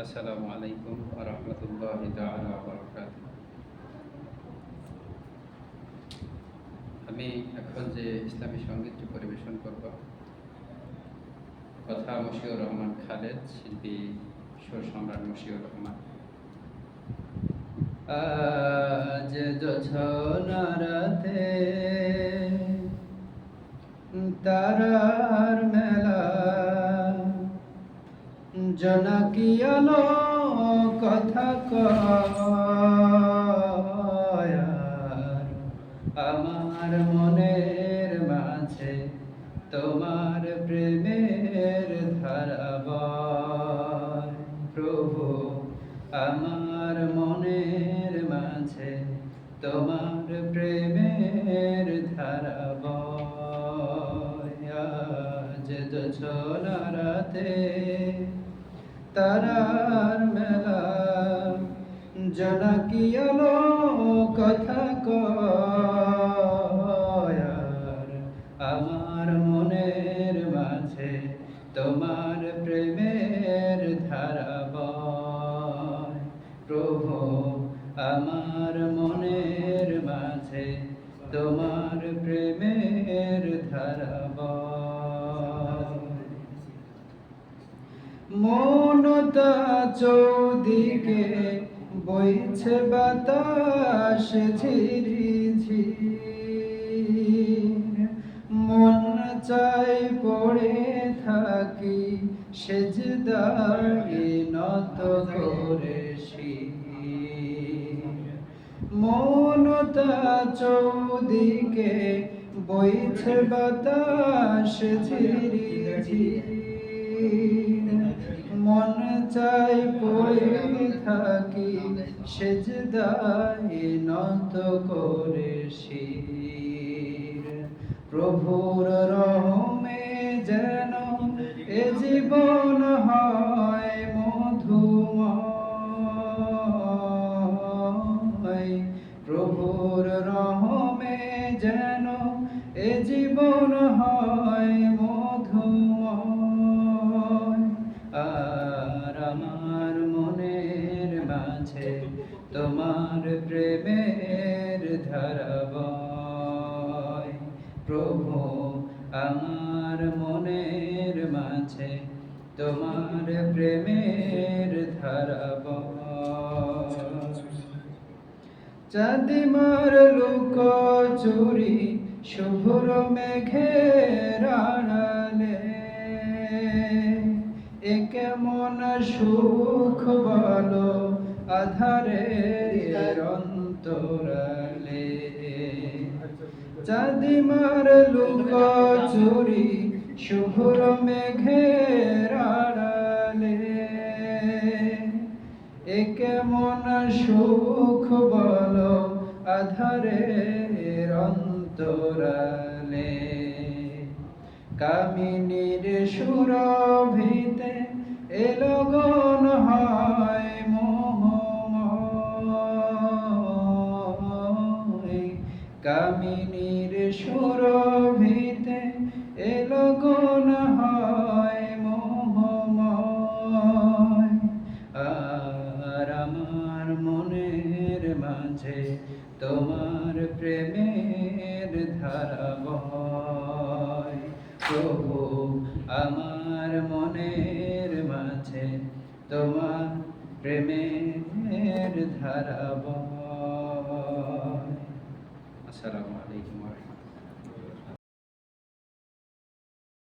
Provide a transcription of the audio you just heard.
আসসালামু আলাইকুম রহমতুল্লাহ আমি এখন যে ইসলামী সঙ্গীতটি পরিবেশন করব, কথা মশিউর রহমান খালেদ, শিল্পী সুর সম্রাট মশিউর রহমান। আজ তারার মেলা জনকি আলো, কথা আমার মনের মাঝে তোমার প্রেমের ধারা প্রভু, আমার মনের মাঝে তোমার প্রেমের ধারা বয়। আজ যোছনারাতে তারার মেলা। জনকি আলো কথা কয়ার আমার মনের মাঝে তোমার প্রেমের ধারা প্রভু, আমার মনের মাঝে তোমার প্রেমের ধারা বয়। মনতা চৌদিকে বইছে বাতাস ঝিরি মন চাই পড়ে থাকি সেজদায় নত করে মনতা চৌদিকে বইছে বাতাস ঝিরি ঝির চাই পড়ে থাকি, সেজদায় নত করে শির। প্রভুর রহমে যেন এ জীবন হয় মধুময়। প্রভুর রহমে যেন এ জীবন হয় আমার মনের মাঝে, তোমার প্রেমের ধারা বয় প্রভু, আমার মনের মাঝে, তোমার প্রেমের ধারা বয় চাঁদিমার লোক, চুরি, শুভ্র, মেঘের সুখ বলো আধারে অন্তরালে। চাঁদিমার লোক চুরি শুভ্র মেঘের আড়ালে। এ কেমন সুখ বল আধারে অন্তরালে। কামিনীর সুরভিতে এলগন হয় মোহময় কামিনীর সুরভিতে এলগন হয় মোহময়। আর আমার মনের মাঝে তোমার প্রেমের ধারা প্রভু আমার মনের মাঝে তোমার প্রেমের ধারা আসসালামু আলাইকুম